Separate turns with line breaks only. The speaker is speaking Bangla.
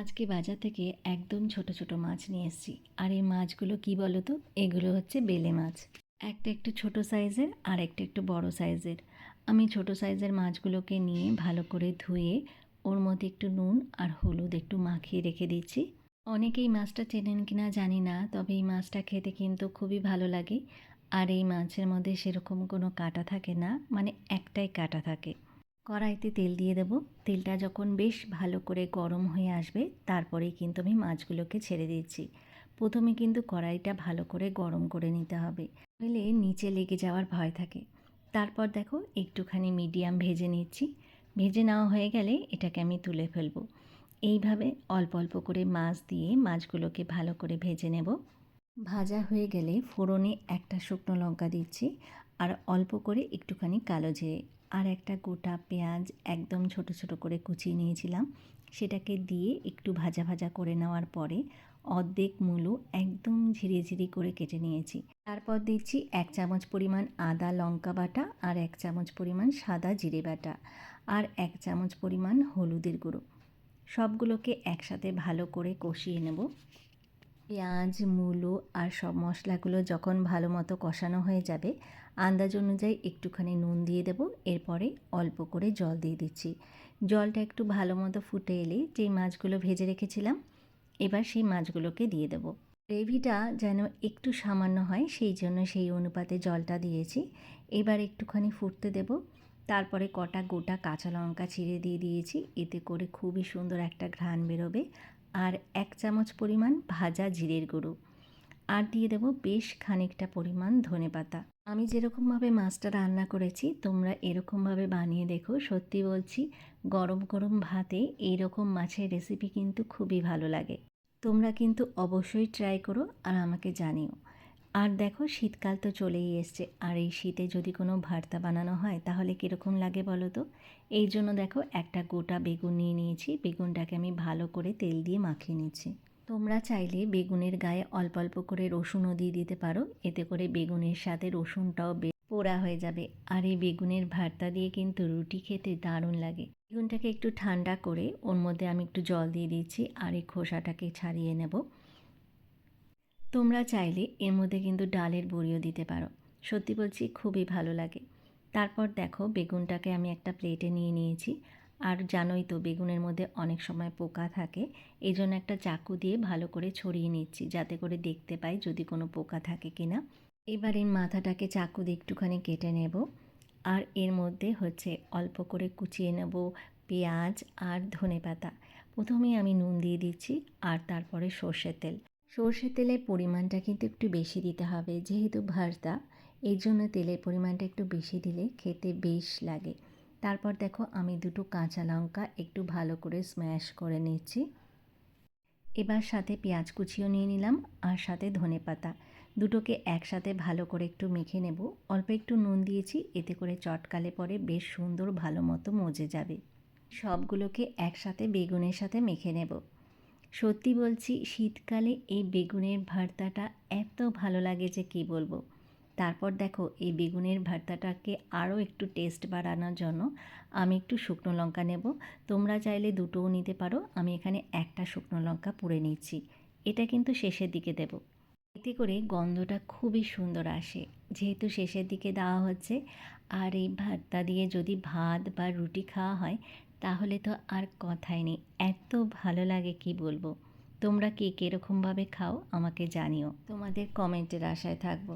আজকে বাজার থেকে একদম ছোট ছোট মাছ নিয়ে এসেছি। আর এই মাছগুলো কি বলো তো এগুলো হচ্ছে বেলে মাছ। একটা একটু ছোট সাইজের, আর একটা একটু বড় সাইজের। আমি ছোট সাইজের মাছগুলোকে নিয়ে ভালো করে ধুয়ে ওর মধ্যে একটু নুন আর হলুদ একটু মাখিয়ে রেখে দিচ্ছি। অনেকেই মাছটা চেনেন কি না জানি না, তবে এই মাছটা খেতে কিন্তু খুবই ভালো লাগে। আর এই মাছের মধ্যে সেরকম কোনো কাটা থাকে না মানে একটাই কাটা থাকে। কড়াইতে তেল দিয়ে দেব। তেলটা যখন বেশ ভালো করে গরম হয়ে আসবে, তারপরেই কিন্তু আমি মাছগুলোকে ছেড়ে দিচ্ছি। প্রথমে কিন্তু কড়াইটা ভালো করে গরম করে নিতে হবে। নইলে নিচে লেগে যাওয়ার ভয় থাকে। তারপর দেখো, একটুখানি মিডিয়াম ভেজে নিচ্ছি। ভেজে নেওয়া হয়ে গেলে এটাকে আমি তুলে ফেলব। এইভাবে অল্প অল্প করে মাছ দিয়ে মাছগুলোকে ভালো করে ভেজে নেব। ভাজা হয়ে গেলে ফোড়নে একটা শুকনো লঙ্কা দিচ্ছি। আর অল্প করে একটুখানি কালো জিরে আর একটা গোটা পেঁয়াজ একদম ছোট ছোট করে কুচিয়ে নিয়েছিলাম। সেটাকে দিয়ে একটু ভাজা ভাজা করে নেওয়ার পরে অর্ধেক মূলো একদম ঝিরে ঝিরি করে কেটে নিয়েছি। তারপর দিচ্ছি এক চামচ পরিমাণ আদা লঙ্কা বাটা আর এক চামচ পরিমাণ সাদা জিরে বাটা আর এক চামচ পরিমাণ হলুদের গুঁড়ো। সবগুলোকে একসাথে ভালো করে কষিয়ে নেব। পেঁয়াজ, মূলো আর সব মশলাগুলো যখন ভালো মতো কষানো হয়ে যাবে আন্দাজ অনুযায়ী একটুখানি নুন দিয়ে দেবো, এরপরে অল্প করে জল দিয়ে দিচ্ছি। জলটা একটু ভালো মতো ফুটে এলে যেই মাছগুলো ভেজে রেখেছিলাম, এবার সেই মাছগুলোকে দিয়ে দেবো। গ্রেভিটা যেন একটু সামান্য হয়, সেই জন্য সেই অনুপাতে জলটা দিয়েছি। এবার একটুখানি ফুটতে দেব। তারপরে কটা গোটা কাঁচা লঙ্কা ছিঁড়ে দিয়ে দিয়েছি, এতে করে খুবই সুন্দর একটা ঘ্রাণ বেরোবে। আর এক চামচ পরিমাণ ভাজা জিরের গুঁড়ো। আর দিয়ে দেবো বেশ খানিকটা পরিমাণ ধনে পাতা আমি যেরকমভাবে মাছটা রান্না করেছি, তোমরা এরকমভাবে বানিয়ে দেখো। সত্যি বলছি, গরম গরম ভাতে এইরকম মাছের রেসিপি কিন্তু খুবই ভালো লাগে। তোমরা কিন্তু অবশ্যই ট্রাই করো আর আমাকে জানিও। আর দেখো, শীতকাল তো চলেই এসছে। আর এই শীতে যদি কোনো ভর্তা বানানো হয়, তাহলে কীরকম লাগে বলো তো? এই জন্য দেখো, একটা গোটা বেগুন নিয়ে নিয়েছি। বেগুনটাকে আমি ভালো করে তেল দিয়ে মাখিয়ে নিচ্ছি। তোমরা চাইলে বেগুনের গায়ে অল্প অল্প করে রসুনও দিয়ে দিতে পারো। এতে করে বেগুনের সাথে রসুনটাও পোড়া হয়ে যাবে। আর এই বেগুনের ভর্তা দিয়ে কিন্তু রুটি খেতে দারুণ লাগে। বেগুনটাকে একটু ঠান্ডা করে ওর মধ্যে আমি একটু জল দিয়ে দিচ্ছি আর এই খোসাটাকে ছাড়িয়ে নেব। তোমরা চাইলে এর মধ্যে কিন্তু ডালের বড়িও দিতে পারো। সত্যি বলছি, খুবই ভালো লাগে। তারপর দেখো, বেগুনটাকে আমি একটা প্লেটে নিয়ে নিয়েছি। আর জানোই তো বেগুনের মধ্যে অনেক সময় পোকা থাকে, এই জন্য একটা চাকু দিয়ে ভালো করে ছড়িয়ে নিচ্ছি, যাতে করে দেখতে পাই যদি কোনো পোকা থাকে কি না। এবার এই মাথাটাকে চাকু দিয়ে একটুখানি কেটে নেব, আর এর মধ্যে হচ্ছে অল্প করে কুচিয়ে নেব পেঁয়াজ আর ধনে পাতা। প্রথমেই আমি নুন দিয়ে দিচ্ছি আর তারপরে সর্ষের তেল। সর্ষের তেলের পরিমাণটা কিন্তু একটু বেশি দিতে হবে, যেহেতু ভর্তা এই জন্য তেলের পরিমাণটা একটু বেশি দিলে খেতে বেশ লাগে। তারপর দেখো আমি দুটো কাঁচা লঙ্কা একটু ভালো করে স্ম্যাশ করে নিচ্ছি। এবার সাথে পেঁয়াজ কুচিও নিয়ে নিলাম আর সাথে ধনে পাতা। দুটোকে একসাথে ভালো করে একটু মেখে নেব। অল্প একটু নুন দিয়েছি, এতে করে চটকালে পরে বেশ সুন্দর ভালো মতো মজে যাবে। সবগুলোকে একসাথে বেগুনের সাথে মেখে নেব। সত্যি বলছি, শীতকালে এই বেগুনের ভর্তাটা এত ভালো লাগে যে কী বলব? তারপর দেখো, এই বেগুনের ভর্তাটাকে আরও একটু টেস্ট বাড়ানোর জন্য আমি একটু শুকনো লঙ্কা নেব। তোমরা চাইলে দুটোও নিতে পারো। আমি এখানে একটা শুকনো লঙ্কা পুড়ে নিচ্ছি এটা কিন্তু শেষের দিকে দেব। এতে করে গন্ধটা খুবই সুন্দর আসে। যেহেতু শেষের দিকে দেওয়া হচ্ছে, আর এই ভর্তা দিয়ে যদি ভাত বা রুটি খাওয়া হয়, তাহলে তো আর কথাই নেই। এত ভালো লাগে, কি বলব? তোমরা কে কীরকমভাবে খাও আমাকে জানিও। তোমাদের কমেন্টের আশায় থাকব।